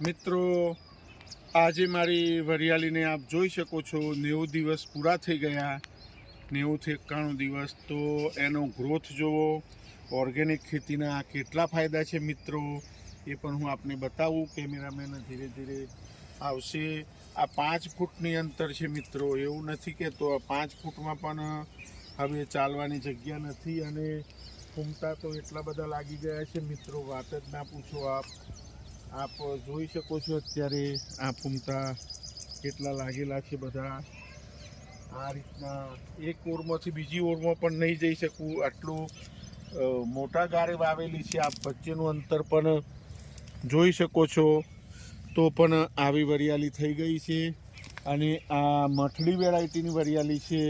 મિત્રો, આજે મારી વરિયાળીને આપ જોઈ શકો છો, નેવું દિવસ પૂરા થઈ ગયા નેવુંથી એકાણું દિવસ. તો એનો ગ્રોથ જોવો, ઓર્ગેનિક ખેતીના કેટલા ફાયદા છે મિત્રો, એ પણ હું આપને બતાવું. કેમેરામેન ધીરે ધીરે આવશે. આ પાંચ ફૂટની અંતર છે મિત્રો, એવું નથી કે તો આ પાંચ ફૂટમાં પણ હવે ચાલવાની જગ્યા નથી અને ફૂમતા તો એટલા બધા લાગી ગયા છે. મિત્રો, વાત જ ના પૂછો આપ. આપ જોઈ શકો છો અત્યારે આ ફૂમતા કેટલા લાગેલા છે બધા. આ રીતના એક ઓરમાંથી બીજી ઓરમાં પણ નહીં જઈ શકું. આટલું મોટા ગારે વાવેલી છે. આપ વચ્ચેનું અંતર પણ જોઈ શકો છો. તો પણ આવી વરિયાળી થઈ ગઈ છે. અને આ મઠડી વેરાયટીની વરિયાળી છે.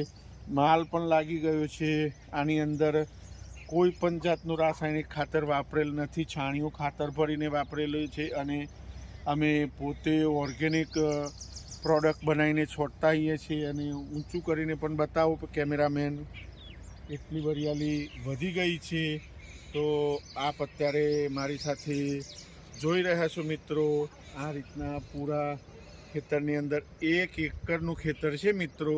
માલ પણ લાગી ગયો છે. આની અંદર કોઈ પણ જાતનું રાસાયણિક ખાતર વાપરેલ નથી, છાણિયું ખાતર ભરીને વાપરેલું છે અને અમે પોતે ઓર્ગેનિક પ્રોડક્ટ બનાવીને છોડતા હોઈએ છીએ અને ઊંચું કરીને પણ બતાવો કેમેરામેન એટલી વરિયાળી વધી ગઈ છે. તો આપ અત્યારે મારી સાથે જોઈ રહ્યા છો મિત્રો, આ રીતના પૂરા ખેતરની અંદર એક એકરનું ખેતર છે મિત્રો.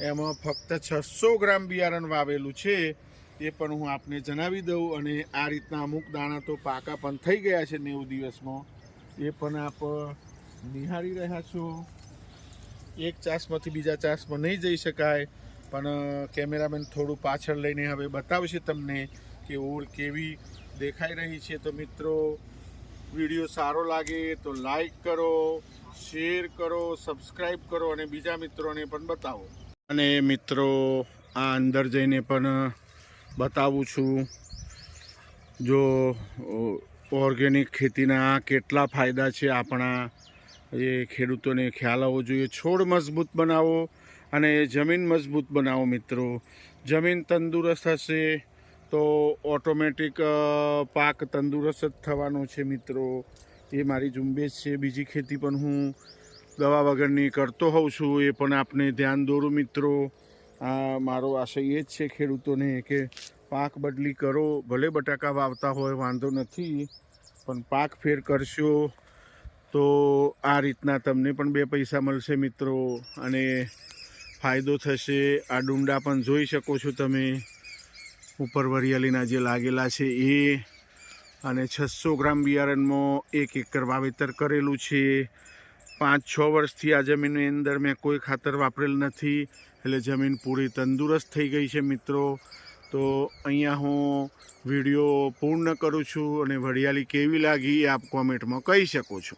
એમાં ફક્ત છસો ગ્રામ બિયારણ વાવેલું છે. એ પણ હું આપને જણાવી દઉં અને આ રીતના અમુક દાણા તો પાકા પણ થઈ ગયા છે નેવું દિવસમાં. એ પણ આપ નિહાળી રહ્યા છો. એક ચાસમાંથી બીજા ચાસમાં નહીં જઈ શકાય, પણ કેમેરામેન થોડું પાછળ લઈને હવે બતાવશે તમને કે ઓળ કેવી દેખાઈ રહી છે. તો મિત્રો, વીડિયો સારો લાગે તો લાઈક કરો, શેર કરો, સબસ્ક્રાઈબ કરો અને બીજા મિત્રોને પણ બતાવો. અને મિત્રો, આ અંદર જઈને પણ બતાવું છું. જો ઓર્ગેનિક ખેતીના કેટલા ફાયદા છે આપણા એ ખેડૂતોને ખ્યાલ આવવો જોઈએ. છોડ મજબૂત બનાવો અને જમીન મજબૂત બનાવો મિત્રો. જમીન તંદુરસ્ત હશે તો ઓટોમેટિક પાક તંદુરસ્ત જ થવાનો છે મિત્રો. એ મારી ઝુંબેશ છે. બીજી ખેતી પણ હું દવા વગરની કરતો હોઉં છું. એ પણ આપને ધ્યાન દોરું મિત્રો. આ મારો આશય એ જ છે ખેડૂતોને કે પાક બદલી કરો, ભલે બટાકા વાવતા હોય, વાંધો નથી, પણ પાક ફેર કરશો તો આ રીતના તમને પણ બે પૈસા મળશે મિત્રો. અને ફાયદો થશે. આ ડુંડા પણ જોઈ શકો છો તમે. ઉપર વરિયાળીના જે લાગેલા છે એ. અને છસો ગ્રામ બિયારણમાં એક એકર વાવેતર કરેલું છે. પાંચ છ વર્ષથી આ જમીનની અંદર મેં કોઈ ખાતર વાપરેલ નથી. એટલે જમીન પૂરી તંદુરસ્ત થઈ ગઈ છે મિત્રો. તો અહીંયા હું વીડિયો પૂર્ણ કરું છું અને વરિયાળી કેવી લાગી એ આપ કોમેન્ટમાં કહી શકો છો.